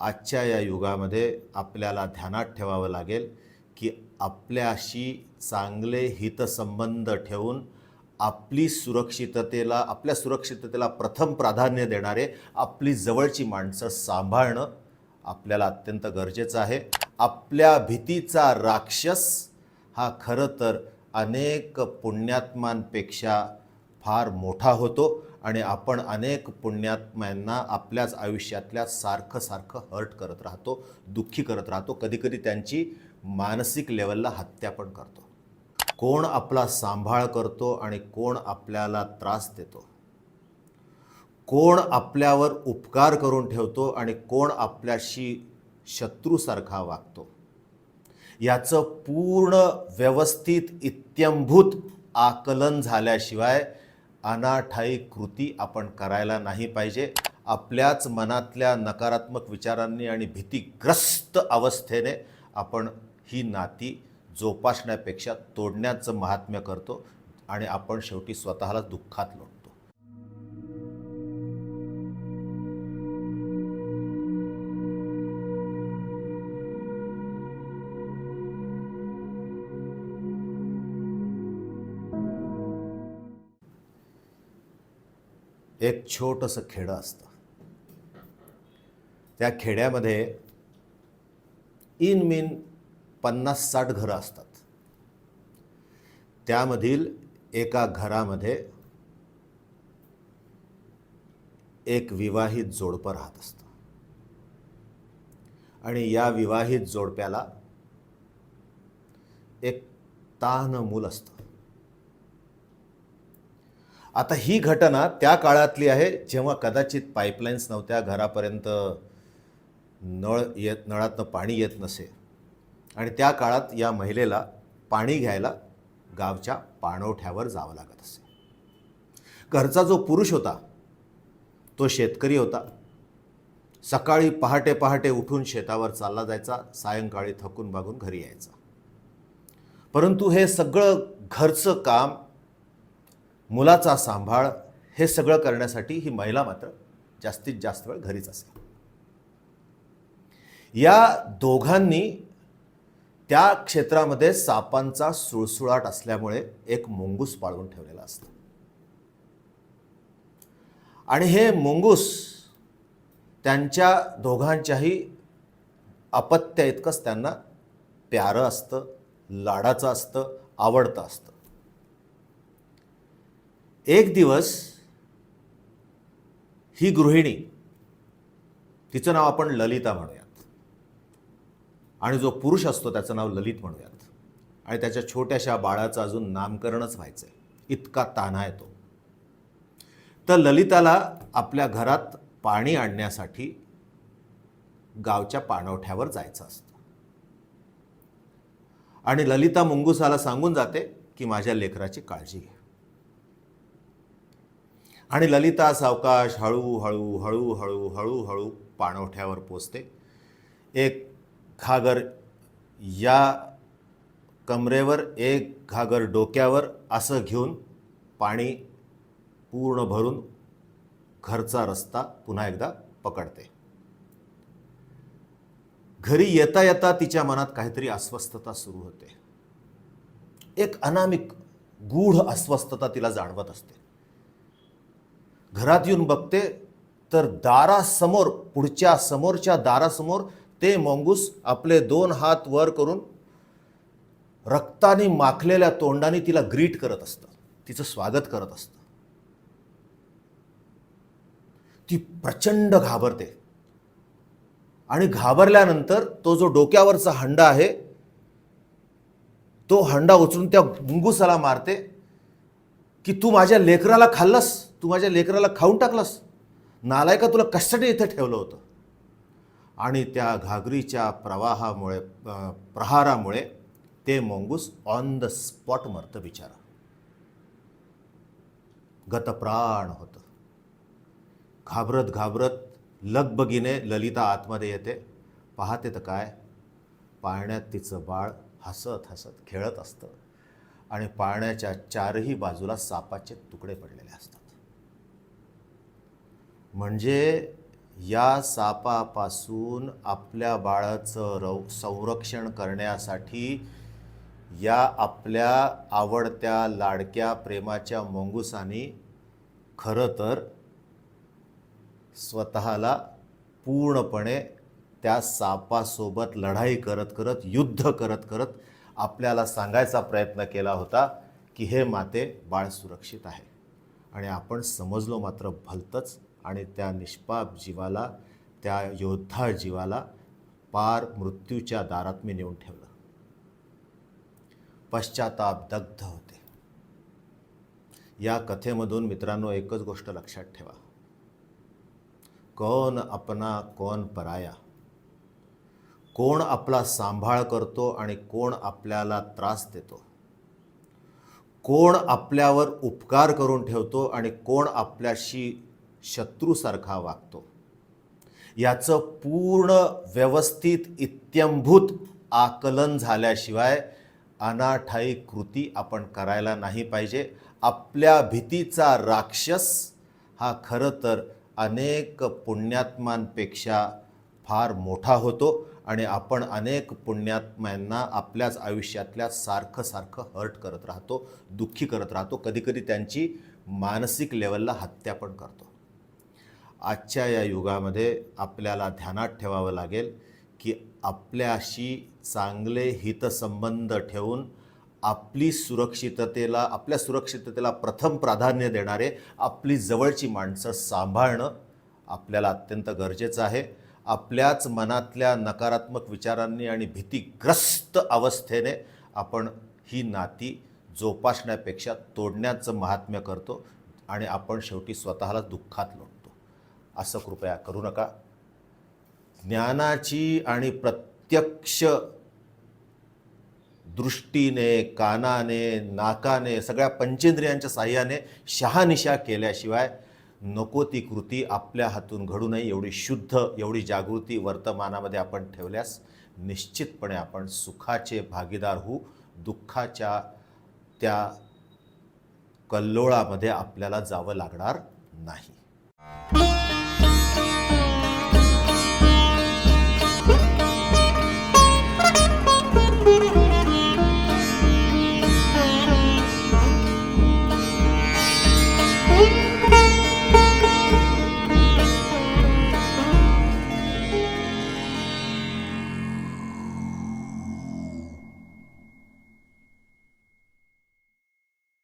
आजच्या या युगामध्ये आपल्याला ध्यानात ठेवावं लागेल की आपल्याशी चांगले हितसंबंध ठेवून आपली सुरक्षिततेला आपल्या सुरक्षिततेला प्रथम प्राधान्य देणारे आपली जवळची माणसं सांभाळणं आपल्याला अत्यंत गरजेचं आहे. आपल्या भीतीचा राक्षस हा खरं तर अनेक पुण्यात्मांपेक्षा फार मोठा होतो. आणि आपण अनेक पुण्यात्म्यांना आपल्याच आयुष्यातल्या सारखं सारखं हर्ट करत राहतो दुःखी करत राहतो कधीकधी त्यांची मानसिक लेवलला हत्या पण करतो. कोण आपला सांभाळ करतो आणि कोण आपल्याला त्रास देतो? कोण आपल्यावर उपकार करून ठेवतो आणि कोण आपल्याशी शत्रूसारखा वागतो? याचं पूर्ण व्यवस्थित इत्यंभूत आकलन झाल्याशिवाय अनाठाई कृती आपण करायला नाही पाहिजे. आपल्याच मनातल्या नकारात्मक विचारांनी आणि भीतीग्रस्त अवस्थेने आपण ही नाती जोपासण्यापेक्षा तोडण्याचं महात्म्य करतो आणि आपण शेवटी स्वतःला दुःखात लोटतो. एक छोटंसं खेडं असतं. त्या खेड्यामध्ये इन मिन पन्नास साठ घरं असतात. त्यामधील एका घरामध्ये एक विवाहित जोडपं राहत असतं. आणि या विवाहित जोडप्याला एक तान मूल असतं. आता ही घटना त्या काळातली आहे जेव्हा कदाचित पाईपलाईन्स नव्हत्या घरापर्यंत नळ येत नळातनं पाणी येत नसे. आणि त्या काळात या महिलेला पाणी घ्यायला गावच्या पाणवठ्यावर जावं लागत असे. घरचा जो पुरुष होता तो शेतकरी होता. सकाळी पहाटे पहाटे उठून शेतावर चालला जायचा सायंकाळी थकून भागून घरी यायचा. परंतु हे सगळं घरचं काम मुलाचा सांभाळ हे सगळं करण्यासाठी ही महिला मात्र जास्तीत जास्त वेळ घरीच असे या दोघांनी त्या क्षेत्रामध्ये सापांचा सुळसुळाट असल्यामुळे एक मुंगूस पाळून ठेवलेला असतो. आणि हे मुंगूस त्यांच्या दोघांच्याही अपत्य इतकंच त्यांना प्यारं असतं लाडाचं असतं आवडतं असतं. एक दिवस ही गृहिणी तिचं नाव आपण ललिता म्हणूयात. आणि जो पुरुष असतो त्याचं नाव ललित म्हणूयात. आणि त्याच्या छोट्याशा बाळाचं अजून नामकरणच व्हायचं आहे इतका तान्हा येतो. तर ललिताला आपल्या घरात पाणी आणण्यासाठी गावच्या पाणवठ्यावर जायचं असतं. आणि ललिता मुंगुसाला सांगून जाते की माझ्या लेकराची काळजी घ्या आणि ललिता सावकाश हळूहळू हळूहळू हळूहळू पाणवठ्यावर पोचते. एक घागर या कमरेवर एक घागर डोक्यावर असं घेऊन पाणी पूर्ण भरून घरचा रस्ता पुन्हा एकदा पकडते. घरी येता येता तिच्या मनात काहीतरी अस्वस्थता सुरू होते. एक अनामिक गूढ अस्वस्थता तिला जाणवत असते. घरात येऊन बघते तर दारासमोर पुढच्या समोरच्या दारासमोर ते मोंगूस आपले दोन हात वर करून रक्ताने माखलेल्या तोंडाने तिला ग्रीट करत असतं तिचं स्वागत करत असतं ती प्रचंड घाबरते. आणि घाबरल्यानंतर तो जो डोक्यावरचा हंडा आहे तो हंडा उचलून त्या मुंगुसाला मारते की तू माझ्या लेकराला खाल्लंस? तू माझ्या लेकराला खाऊन टाकलास. नालायका तुला कशासाठी इथं ठेवलं होतं? आणि त्या घागरीच्या प्रवाहामुळे प्रहारामुळे ते मोंगूस ऑन द स्पॉट मरतं बिचारा. गतप्राण होतं. घाबरत घाबरत लगबगीने ललिता आतमध्ये येते. पाहते तर काय? पाळण्यात तिचं बाळ हसत हसत खेळत असतं. आणि पाळण्याच्या चारही बाजूला सापाचे तुकडे पडलेले असतात. म्हणजे या सापापासून आपल्या बाळाचं रव संरक्षण करण्यासाठी या आपल्या आवडत्या लाडक्या प्रेमाच्या मंगुसानी खरं तर स्वतःला पूर्णपणे त्या सापासोबत लढाई करत करत युद्ध करत करत आपल्याला सांगायचा प्रयत्न केला होता की हे माते बाळ सुरक्षित आहे. आणि आपण समजलो मात्र भलतंच आणि त्या निष्पाप जीवाला त्या योद्धा जीवाला पार मृत्यूच्या दारात मी नेऊन ठेवलं. पश्चाताप दग्ध होते. या कथेमधून मित्रांनो एकच गोष्ट लक्षात ठेवा. कोण अपना कोण पराया. कोण आपला सांभाळ करतो आणि कोण आपल्याला त्रास देतो. कोण आपल्यावर उपकार करून ठेवतो आणि कोण आपल्याशी शत्रूसारखा वागतो. याचं पूर्ण व्यवस्थित इत्यंभूत आकलन झाल्याशिवाय अनाठाई कृती आपण करायला नाही पाहिजे. आपल्या भीतीचा राक्षस हा खरं तर अनेक पुण्यात्मांपेक्षा फार मोठा होतो आणि आपण अनेक पुण्यात्म्यांना आपल्याच आयुष्यातल्या सारखं सारखं हर्ट करत राहतो दुःखी करत राहतो. कधीकधी त्यांची मानसिक लेवलला हत्या पण करतो. आजच्या या युगामध्ये आपल्याला ध्यानात ठेवावं लागेल की आपल्याशी चांगले हितसंबंध ठेवून आपली सुरक्षिततेला आपल्या सुरक्षिततेला प्रथम प्राधान्य देणारे आपली जवळची माणसं सांभाळणं आपल्याला अत्यंत गरजेचं आहे. आपल्याच मनातल्या नकारात्मक विचारांनी आणि भीतीग्रस्त अवस्थेने आपण ही नाती जोपासण्यापेक्षा तोडण्याचं महात्म्य करतो आणि आपण शेवटी स्वतःला दुःखात लोटतो. असं कृपया करू नका. ज्ञानाची आणि प्रत्यक्ष दृष्टीने कानाने नाकाने सगळ्या पंचेंद्रियांच्या साह्याने शहानिशा केल्याशिवाय नको ती कृती आपल्या हातून घडू नये. एवढी शुद्ध एवढी जागृती वर्तमानामध्ये आपण ठेवल्यास निश्चितपणे आपण सुखाचे भागीदार होऊ. दुःखाच्या त्या कल्लोळामध्ये आपल्याला जावं लागणार नाही.